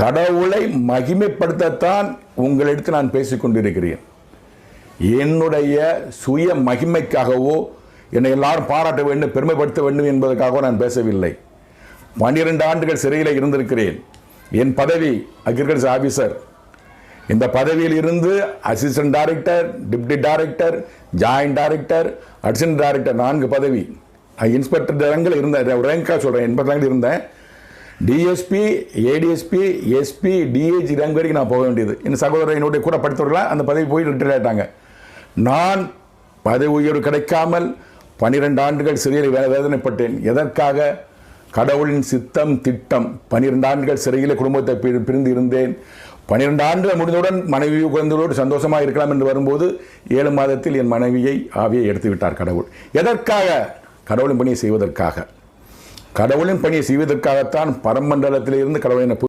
கடவுளை மகிமைப்படுத்தத்தான் உங்களிடத்து நான் பேசிக் கொண்டிருக்கிறேன். என்னுடைய சுய மகிமைக்காகவோ என்னை எல்லாரும் பாராட்ட வேண்டும் பெருமைப்படுத்த வேண்டும் என்பதற்காகவோ நான் பேசவில்லை. பன்னிரெண்டு ஆண்டுகள் சிறையில் இருந்திருக்கிறேன். என் பதவி அக்ரிகல்ச்சர் ஆஃபீஸர் இந்த பதவியில் இருந்து assistant director deputy director joint director additional director நான்கு பதவி. இன்ஸ்பெக்டர் ரங்கில் இருந்தேன் ரேங்காக சொல்கிறேன் இன்ஸ்பெக்டர் ரங்கில் இருந்தேன். DSP ADSP SP DIG rank வரைக்கும் நான் போக வேண்டியது. என் சகோதரர் என்னுடைய கூட படித்தவர்களாக அந்த பதவி போய் ரிட்டையர் ஆகிட்டாங்க நான் பதவி உயர்வு கிடைக்காமல் பன்னிரெண்டு ஆண்டுகள் சிறையில் வேதனைப்பட்டேன். எதற்காக? கடவுளின் சித்தம் திட்டம். பன்னிரெண்டு ஆண்டுகள் சிறையில் குடும்பத்தை பிரிந்து இருந்தேன். பன்னிரெண்டு ஆண்டுகள் முடிந்தவுடன் மனைவி குழந்தைகளோடு சந்தோஷமாக இருக்கலாம் என்று வரும்போது ஏழு மாதத்தில் என் மனைவியை ஆவியை எடுத்து விட்டார் கடவுள். எதற்காக? கடவுளின் பணியை செய்வதற்காக. கடவுளின் பணியை செய்வதற்காகத்தான் பரமண்டலத்திலிருந்து கடவுளை